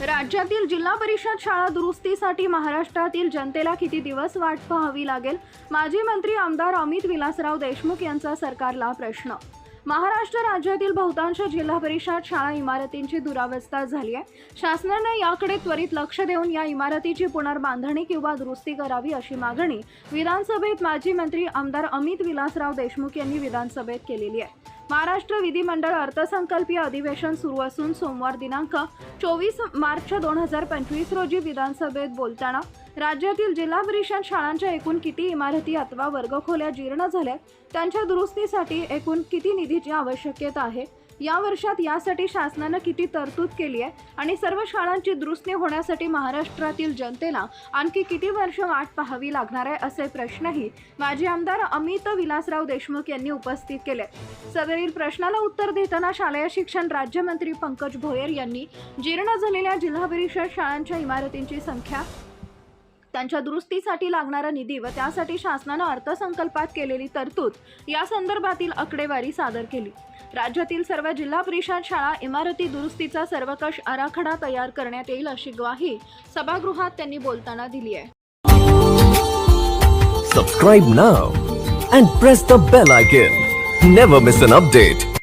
राज्यातील जिल्हा परिषद शाळा दुरुस्तीसाठी महाराष्ट्रातील जनतेला किती दिवस वाट पाहावी लागेल? माजी मंत्री आमदार अमित विलासराव देशमुख यांचा सरकारला प्रश्न. महाराष्ट्र राज्यातील बहुतांश जिल्हा परिषद शाळा इमारतींची दुरावस्था झाली आहे. शासनाने याकडे त्वरित लक्ष देऊन या इमारतीची पुनर्बांधणी किंवा दुरुस्ती करावी अशी मागणी विधानसभेत माजी मंत्री आमदार अमित विलासराव देशमुख यांनी विधानसभेत केलेली आहे. महाराष्ट्र विधिमंडळ अर्थसंकल्पीय अधिवेशन सुरू असून सोमवार दिनांक चोवीस मार्च दोन हजार पंचवीस रोजी विधानसभेत बोलताना राज्यातील जिल्हा परिषद शाळांच्या एकूण किती इमारती अथवा वर्गखोल्या जीर्ण झाल्या त्यांच्या दुरुस्तीसाठी एकूण किती निधीची आवश्यकता आहे? या वर्षात यासाठी शासनानं किती तरतूद केली आहे आणि सर्व शाळांची दुरुस्ती होण्यासाठी महाराष्ट्रातील जनतेला आणखी किती वर्ष वाट पाहावी लागणार आहे असे प्रश्नही माजी आमदार अमित विलासराव देशमुख यांनी उपस्थित केले. सदरील प्रश्नाला उत्तर देताना शालेय शिक्षण राज्यमंत्री पंकज भोयर यांनी जीर्ण झालेल्या जिल्हा परिषद शाळांच्या इमारतींची संख्या त्यांच्या दुरुस्तीसाठी लागणारा निधी व त्यासाठी शासनानं अर्थसंकल्पात केलेली तरतूद या संदर्भातील आकडेवारी सादर केली. राज्यातील सर्व जिल्हा परिषद शाळा इमारती दुरुस्तीचा सर्वकष आराखडा तयार करण्यात येईल अशी ग्वाही सभागृहात त्यांनी बोलताना दिली आहे. Subscribe now and press the bell icon never miss an update